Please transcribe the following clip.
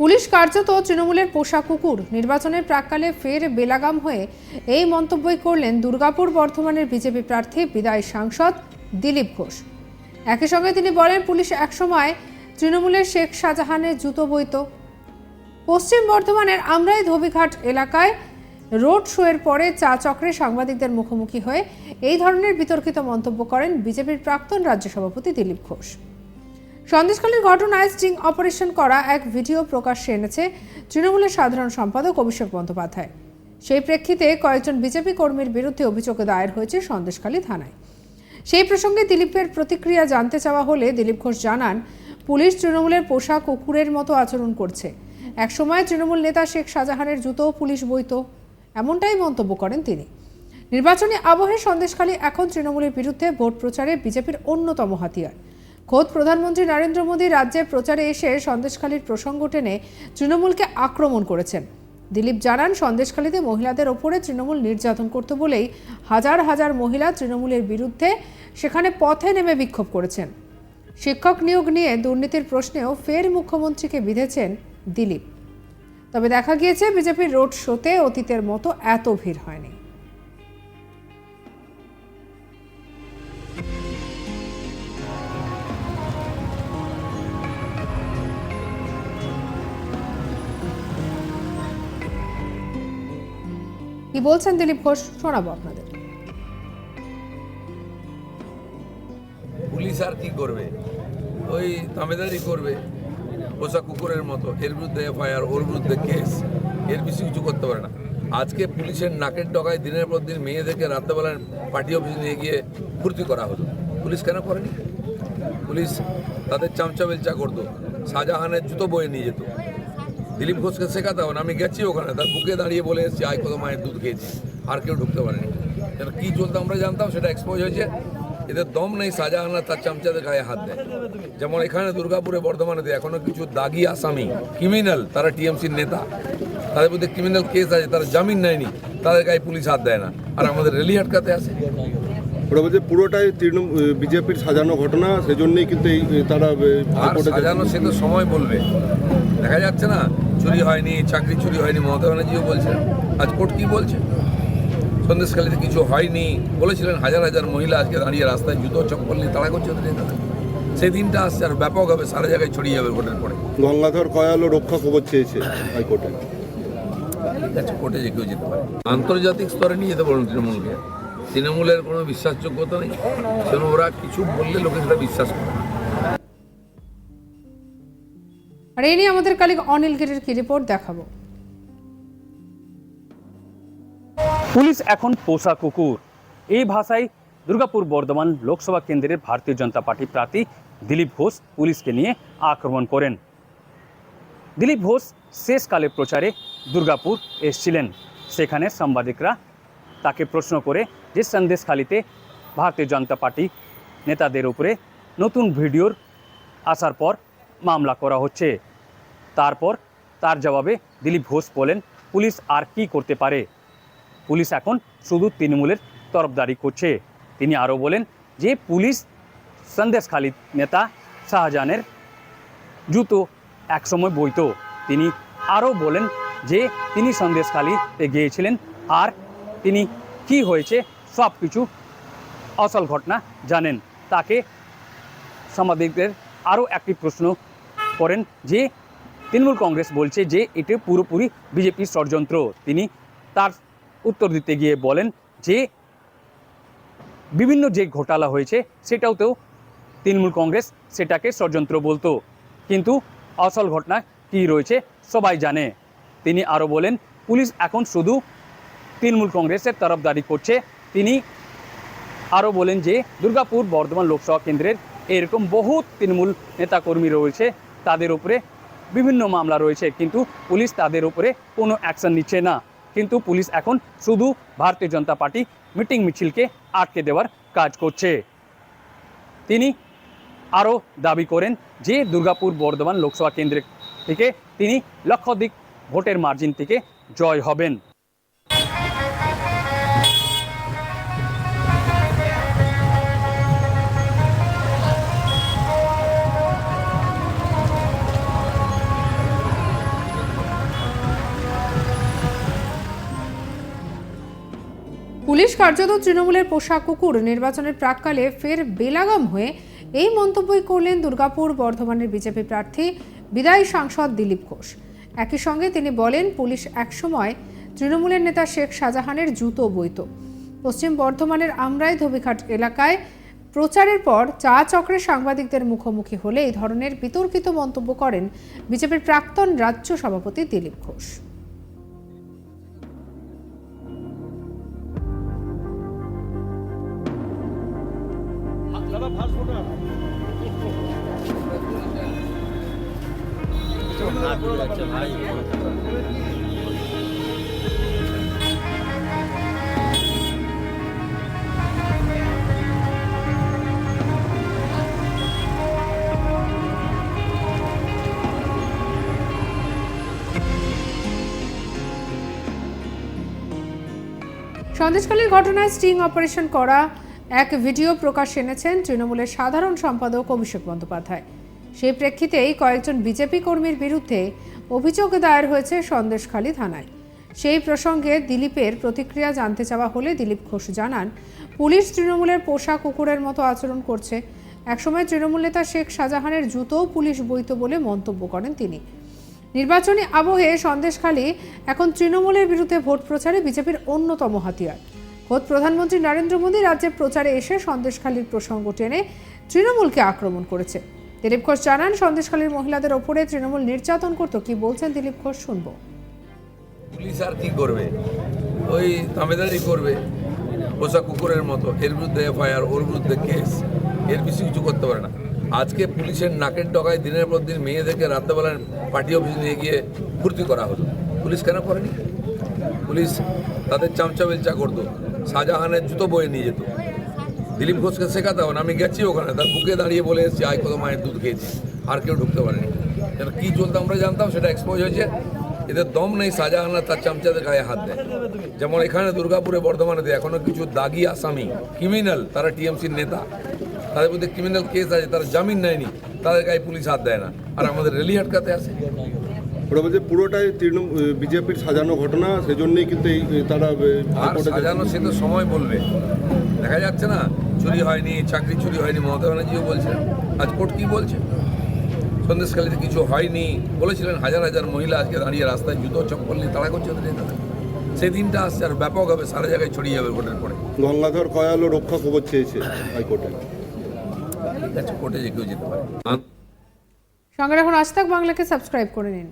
Police কার্যত তৃণমূলের পোষা কুকুর। নির্বাচনের প্রাককালে ফের বেলাগাম হয়ে এই মন্তব্যই করলেন দুর্গাপুর বর্ধমানের বিজেপি প্রার্থী বিদায় সাংসদ দিলীপ ঘোষ। একই সঙ্গে তিনি বলেন, পুলিশ একসময় তৃণমূলের শেখ শাহজাহানের জুতো বইত। পশ্চিম বর্ধমানের আমরাই ধোবিঘাট এলাকায় রোড শোয়ের পরে চা চক্রে সাংবাদিকদের মুখোমুখি হয়ে এই ধরনের বিতর্কিত মন্তব্য করেন বিজেপির প্রাক্তন রাজ্য সভাপতি দিলীপ ঘোষ। সন্দেশখালীর ঘটনায় স্টিং অপারেশন করা এক ভিডিও প্রকাশ্যে এনেছে তৃণমূলের সাধারণ সম্পাদক অভিষেক বন্দ্যোপাধ্যায়। সেই প্রেক্ষিতে কয়েকজন বিজেপি কর্মীর বিরুদ্ধে অভিযোগ দায়ের হয়েছে সন্দেশখালী থানায়। সেই প্রসঙ্গে দিলীপের প্রতিক্রিয়া জানতে চাওয়া হলে দিলীপ ঘোষ জানান, পুলিশ তৃণমূলের পোষা কুকুরের মতো আচরণ করছে। একসময় তৃণমূল নেতা শেখ শাহজাহানের জুতোও পুলিশ বইত। এমনটাই মন্তব্য করেন তিনি। নির্বাচনী আবহে সন্দেশখালী এখন তৃণমূলের বিরুদ্ধে ভোট প্রচারে বিজেপির অন্যতম হাতিয়ার। খোদ প্রধানমন্ত্রী নরেন্দ্র মোদী রাজ্যে প্রচারে এসে সন্দেশখালীর প্রসঙ্গ টেনে তৃণমূলকে আক্রমণ করেছেন। দিলীপ জানান, সন্দেশখালীতে মহিলাদের ওপরে তৃণমূল নির্যাতন করতে বলেই হাজার হাজার মহিলা তৃণমূলের বিরুদ্ধে সেখানে পথে নেমে বিক্ষোভ করেছেন। শিক্ষক নিয়োগ নিয়ে দুর্নীতির প্রশ্নেও ফের মুখ্যমন্ত্রীকে বিঁধেছেন দিলীপ। তবে দেখা গিয়েছে, বিজেপির রোড শোতে অতীতের মতো এত ভিড় হয়নি। কি বলছেন দিলীপ ঘোষ? শোনাবো আপনাদের। পুলিশ আর কি করবে? ওই দামেদারি করবে। পোষা কুকুরের মতো। এর বিরুদ্ধে এফআইআর, ওর বিরুদ্ধে কেস। এর বেশি কিছু করতে পারে না। আজকে পুলিশের নাকের ডগায় দিনের পর দিন মেয়ে মেয়েদেরকে রাত্রেবেলায় পার্টি অফিসে নিয়ে গিয়ে ফুর্তি করা হলো। পুলিশ কেন করেনি? পুলিশ তাদের চামচা বেলচা করতো। শাহজাহানের জুতো বয়ে নিয়ে যেত। দিলীপ ঘোষকে শেখাতে হবে না আমি গেছি ওখানে। তার বুকে দাঁড়িয়ে বলে এসেছি আয় কত মায়ের দুধ খেয়েছি আর কেউ ঢুকতে পারেনি। কেন কী চলতো আমরা জানতাম সেটা এক্সপোজ হয়েছে। এদের দম নেই শাহজাহান আর তার চামচাদের গায়ে হাত দেয়। যেমন এখানে দুর্গাপুরে বর্ধমানেতে এখনও কিছু দাগি আসামি ক্রিমিনাল তারা টিএমসির নেতা। তাদের মধ্যে ক্রিমিনাল কেস আছে তারা জামিন নেয়নি তাদের গায়ে পুলিশ হাত দেয় না। আর আমাদের রেলি আটকাতে আসে। ওরা বলছে পুরোটাই তৃণমূল বিজেপির সাজানো ঘটনা সেজন্যই কিন্তু এই তারা সাজানো সে তো সময় বলবে। দেখা যাচ্ছে না চুরি হয়নি চাকরি চুরি হয়নি মমতা ব্যানার্জিও বলছেন আজ কোর্ট কি বলছে? সন্দেশখালীতে কিছু হয়নি। বলেছিলেন হাজার হাজার মহিলা আজকে দাঁড়িয়ে রাস্তায় জুতো চপ্পল নিয়ে তাড়া করছে ওদের নেতারা। সেই দিনটা আসছে আর ব্যাপক হবে সারা জায়গায় ছড়িয়ে যাবে ভোটের পরে। গঙ্গাধর কয়ালও রক্ষা খবর চেয়েছে হাইকোর্টে। ঠিক কোর্টে যে কেউ যেতে পারে। আন্তর্জাতিক স্তরে নিয়ে যেতে পারুন তৃণমূলকে। তৃণমূলের কোনো বিশ্বাসযোগ্যতা নেই। সেজন্য ওরা কিছু বললে লোকে সেটা বিশ্বাস করে আর এই নিয়ে আমাদের কালিক অনিল গিরির কি রিপোর্ট দেখাবো। পুলিশ এখন পোষা কুকুর। এই ভাষায় দুর্গাপুর বর্ধমান লোকসভা কেন্দ্রের ভারতীয় জনতা পার্টি প্রার্থী দিলীপ ঘোষ পুলিশকে নিয়ে আক্রমণ করেন। দিলীপ ঘোষ শেষকালে প্রচারে দুর্গাপুর এসছিলেন। সেখানে সাংবাদিকরা তাকে প্রশ্ন করে যে সন্দেশখালিতে ভারতীয় জনতা পার্টি নেতাদের উপরে নতুন ভিডিওর আসার পর মামলা করা হচ্ছে। তারপর তার জবাবে দিলীপ ঘোষ বলেন, পুলিশ আর কি করতে পারে? পুলিশ এখন শুধু তৃণমূলের তরফদারি করছে। তিনি আরও বলেন যে, পুলিশ সন্দেশখালী নেতা শাহজাহানের জুতো একসময় বইতো তিনি আরও বলেন যে, তিনি সন্দেশখালীতে গিয়েছিলেন আর তিনি কি হয়েছে সব কিছু আসল ঘটনা জানেন। তাকে সাংবাদিকদের আরও একটি প্রশ্ন করেন যে তৃণমূল কংগ্রেস বলছে যে এটি পুরোপুরি বিজেপির ষড়যন্ত্র। তিনি তার উত্তর দিতে গিয়ে বলেন যে বিভিন্ন যে ঘোটালা হয়েছে, সেটাও তো তৃণমূল কংগ্রেস সেটাকে ষড়যন্ত্র বলতো। কিন্তু আসল ঘটনা কী রয়েছে, সবাই জানে। তিনি আরও বলেন, পুলিশ এখন শুধু তৃণমূল কংগ্রেসের তরফদারি করছে। তিনি আরও বলেন যে, দুর্গাপুর বর্ধমান লোকসভা কেন্দ্রের এরকম বহু তৃণমূল নেতাকর্মী রয়েছে, তাদের উপরে বিভিন্ন মামলা রয়েছে, কিন্তু পুলিশ তাদের উপরে কোনো অ্যাকশন নিচ্ছে না। কিন্তু পুলিশ এখন শুধু ভারতীয় জনতা পার্টি মিটিং মিছিলকে আটকে দেওয়ার কাজ করছে। তিনি আরও দাবি করেন যে দুর্গাপুর বর্ধমান লোকসভা কেন্দ্রে থেকে তিনি লক্ষাধিক ভোটের মার্জিন থেকে জয় হবেন। পুলিশ কার্যত তৃণমূলের পোষা কুকুর নির্বাচনের প্রাককালে ফের বেলাগম হয়ে এই মন্তব্যই করলেন দুর্গাপুর বর্ধমানের বিজেপি প্রার্থী বিদায়ী সাংসদ দিলীপ ঘোষ। একই সঙ্গে তিনি বলেন, পুলিশ একসময় তৃণমূলের নেতা শেখ শাহজাহানের জুতো বইত। পশ্চিম বর্ধমানের আমরাই ধোবিঘাট এলাকায় প্রচারের পর চা চক্রে সাংবাদিকদের মুখোমুখি হলে এই ধরনের বিতর্কিত মন্তব্য করেন বিজেপির প্রাক্তন রাজ্য সভাপতি দিলীপ ঘোষ। সন্দেশখালীর ঘটনায় স্টিং অপারেশন করা এক ভিডিও প্রকাশ এনেছেন তৃণমূলের সাধারণ সম্পাদক অভিষেক বন্দ্যোপাধ্যায়। সেই প্রেক্ষিতেই কয়েকজন বিজেপি কর্মীর বিরুদ্ধে অভিযোগ দায়ের হয়েছে সন্দেশখালী থানায়। সেই প্রসঙ্গে দিলীপের প্রতিক্রিয়া জানতে চাওয়া হলে দিলীপ ঘোষ জানান, পুলিশ তৃণমূলের পোষা কুকুরের মতো আচরণ করছে। একসময় তৃণমূল নেতা শেখ শাহজাহানের জুতোও পুলিশ বইত বলে মন্তব্য করেন তিনি। নির্বাচনী আবহে সন্দেশখালী এখন তৃণমূলের বিরুদ্ধে ভোট প্রচারে বিজেপির অন্যতম হাতিয়ার। খোদ প্রধানমন্ত্রী নরেন্দ্র মোদী রাজ্যে প্রচারে এসে সন্দেশখালীর প্রসঙ্গ টেনে তৃণমূলকে আক্রমণ করেছে। দিলীপ ঘোষ জানান, সন্দেশখালীর মহিলাদের ওপরে তৃণমূল নির্যাতন করত। কি বলছেন দিলীপ ঘোষ শুনব। পুলিশ আর কি করবে? ওই তামেদারি করবে, পোষা কুকুরের মতো। এর বিরুদ্ধে এফআইআর, ওর বিরুদ্ধে কেস। এর বেশি কিছু করতে পারে না। আজকে পুলিশের নাকের ডগায় দিনের পর দিন মেয়েদেরকে রাত্রেবেলা পার্টি অফিস নিয়ে গিয়ে ফুর্তি করা হলো। পুলিশ কেন করেনি? পুলিশ তাদের চামচা বেলচা করতো। শাহজাহানের জুতো বয়ে নিয়ে যেত। দিলীপ ঘোষকে শেখাতে হবে না আমি গেছি ওখানে। তার বুকে দাঁড়িয়ে বলে এসেছি আয় কত মায়ের দুধ খেয়েছি আর কেউ ঢুকতে পারেনি। যেন কী চলতো আমরা জানতাম সেটা এক্সপোজ হয়েছে। এদের দম নেই শাহজাহান আর তার চামচাদের গায়ে হাত দেয়। যেমন এখানে দুর্গাপুরে বর্ধমানেতে এখনও কিছু দাগি আসামি ক্রিমিনাল তারা টিএমসির নেতা। তাদের মধ্যে ক্রিমিনাল কেস আছে তারা জামিন নেয়নি তাদের গায়ে পুলিশ হাত দেয় না। আর আমাদের রেলি আটকাতে আসে। ওরা বলছে পুরোটাই তৃণমূল বিজেপির সাজানো ঘটনা সেজন্যই কিন্তু এই তারা সাজানো সে তো সময় বলবে। দেখা যাচ্ছে না চুরি হয়নি চাকরি চুরি হয়নি মমতা ব্যানার্জিও বলছেন আজ কোর্ট কি বলছে? সন্দেশখালীতে কিছু হয়নি। বলেছিলেন হাজার হাজার মহিলা আজকে দাঁড়িয়ে রাস্তায় জুতো চপ্পল নিয়ে তাড়া করছে ওদের নেতারা। সেই দিনটা আসছে আর ব্যাপক হবে সারা জায়গায় ছড়িয়ে যাবে ভোটের পরে। গঙ্গাধর কয়ালও রক্ষা খবর চেয়েছে হাইকোর্টে। ঠিক আছে কোর্টে যে কেউ যেতে পারে। সঙ্গে রাখুন আজ তাক বাংলাকে সাবস্ক্রাইব করে নিন।